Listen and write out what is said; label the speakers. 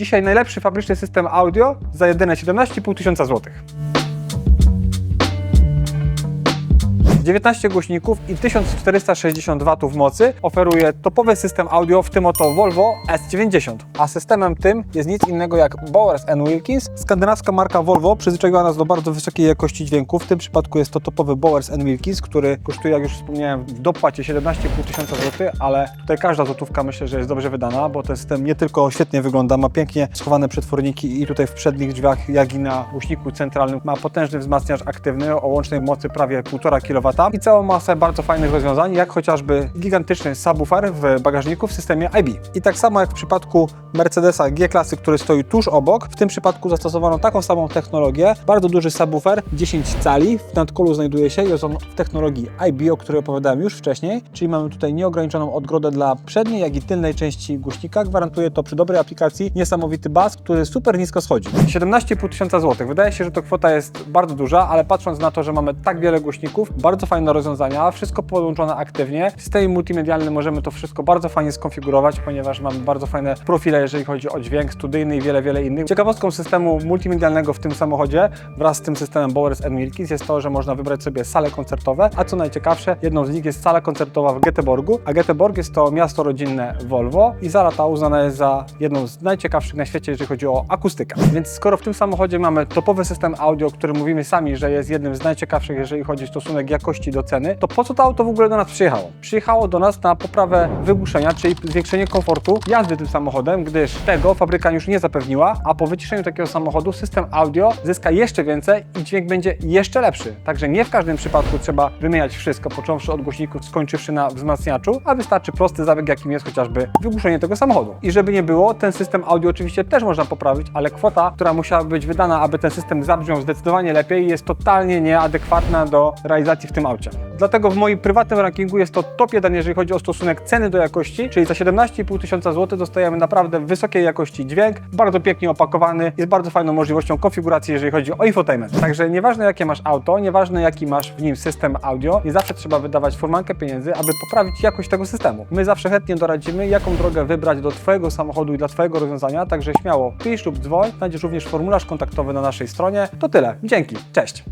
Speaker 1: Dzisiaj najlepszy fabryczny system audio za jedyne 17,5 tysiąca złotych. 19 głośników i 1460 W mocy oferuje topowy system audio, w tym oto Volvo S90. A systemem tym jest nic innego jak Bowers Wilkins. Skandynawska marka Volvo przyzwyczaiła nas do bardzo wysokiej jakości dźwięku. W tym przypadku jest to topowy Bowers Wilkins, który kosztuje, jak już wspomniałem, w dopłacie 17,5 tysiąca złotych, ale tutaj każda złotówka myślę, że jest dobrze wydana, bo ten system nie tylko świetnie wygląda, ma pięknie schowane przetworniki i tutaj w przednich drzwiach, jak i na głośniku centralnym ma potężny wzmacniacz aktywny o łącznej mocy prawie 1,5 kW i całą masę bardzo fajnych rozwiązań, jak chociażby gigantyczny subwoofer w bagażniku w systemie IB. I tak samo jak w przypadku Mercedesa G-klasy, który stoi tuż obok, w tym przypadku zastosowano taką samą technologię, bardzo duży subwoofer, 10 cali, w nadkolu znajduje się, jest on w technologii IB, o której opowiadałem już wcześniej, czyli mamy tutaj nieograniczoną odgrodę dla przedniej, jak i tylnej części głośnika, gwarantuje to przy dobrej aplikacji niesamowity bas, który super nisko schodzi. 17,5 tysiąca złotych. Wydaje się, że to kwota jest bardzo duża, ale patrząc na to, że mamy tak wiele głośników, bardzo fajne rozwiązania, wszystko połączone aktywnie. W systemie multimedialnym możemy to wszystko bardzo fajnie skonfigurować, ponieważ mamy bardzo fajne profile, jeżeli chodzi o dźwięk studyjny i wiele, wiele innych. Ciekawostką systemu multimedialnego w tym samochodzie wraz z tym systemem Bowers Wilkins jest to, że można wybrać sobie sale koncertowe, a co najciekawsze, jedną z nich jest sala koncertowa w Göteborgu, a Göteborg jest to miasto rodzinne Volvo i sala ta uznana jest za jedną z najciekawszych na świecie, jeżeli chodzi o akustykę. Więc skoro w tym samochodzie mamy topowy system audio, o którym mówimy sami, że jest jednym z najciekawszych, jeżeli chodzi o stosunek jakości do ceny, to po co to auto w ogóle do nas przyjechało? Przyjechało do nas na poprawę wygłuszenia, czyli zwiększenie komfortu jazdy tym samochodem, gdyż tego fabryka już nie zapewniła, a po wyciszeniu takiego samochodu system audio zyska jeszcze więcej i dźwięk będzie jeszcze lepszy. Także nie w każdym przypadku trzeba wymieniać wszystko, począwszy od głośników, skończywszy na wzmacniaczu, a wystarczy prosty zabieg, jakim jest chociażby wygłuszenie tego samochodu. I żeby nie było, ten system audio oczywiście też można poprawić, ale kwota, która musiała być wydana, aby ten system zabrzmiał zdecydowanie lepiej, jest totalnie nieadekwatna do realizacji w tym aucie. Dlatego w moim prywatnym rankingu jest to top 1, jeżeli chodzi o stosunek ceny do jakości, czyli za 17,5 tysiąca złotych dostajemy naprawdę wysokiej jakości dźwięk, bardzo pięknie opakowany, jest bardzo fajną możliwością konfiguracji, jeżeli chodzi o infotainment. Także nieważne jakie masz auto, nieważne jaki masz w nim system audio, nie zawsze trzeba wydawać furmankę pieniędzy, aby poprawić jakość tego systemu. My zawsze chętnie doradzimy, jaką drogę wybrać do Twojego samochodu i dla Twojego rozwiązania, także śmiało pisz lub dzwoń, znajdziesz również formularz kontaktowy na naszej stronie. To tyle, dzięki, cześć!